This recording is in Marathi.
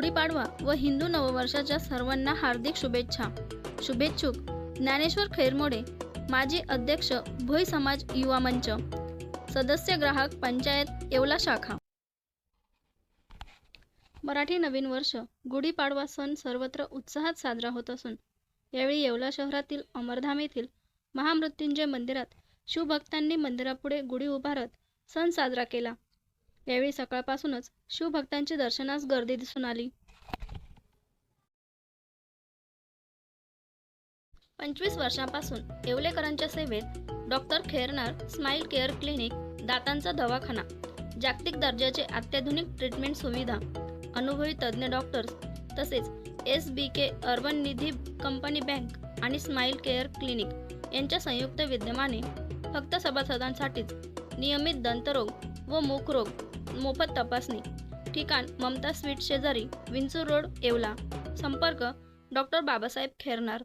गुढीपाडवा व हिंदू नववर्षाच्या सर्वांना हार्दिक शुभेच्छा. शुभेच्छुक. ज्ञानेश्वर खैरमोडे माजी अध्यक्ष भोई समाज युवा मंच. सदस्य ग्राहक पंचायत येवला शाखा. मराठी नवीन वर्ष गुढीपाडवा सण सर्वत्र उत्साहात साजरा होत असून यावेळी येवला शहरातील अमरधाम येथील महामृत्युंजय मंदिरात शिवभक्तांनी मंदिरापुढे गुढी उभारत सण साजरा केला. यावेळी सकाळपासूनच शिवभक्तांची दर्शनास गर्दी दिसून आली. पंचवीस वर्षांपासून येवलेकरांच्या सेवेत doctor Khairnar smile care clinic दातांचा दवाखाना जागतिक दर्जाचे अत्याधुनिक ट्रीटमेंट सुविधा अनुभवी तज्ज्ञ डॉक्टर्स तसेच S B K urban Nidhi company bank आणि स्माईल केअर क्लिनिक यांच्या संयुक्त विद्यमाने फक्त सभासदांसाठीच नियमित दंतरोग व मूकरोग मोफत तपासणी. ठिकाण ममता स्वीट शेजारी विंचूर रोड येवला. संपर्क डॉक्टर बाबासाहेब खेरनार.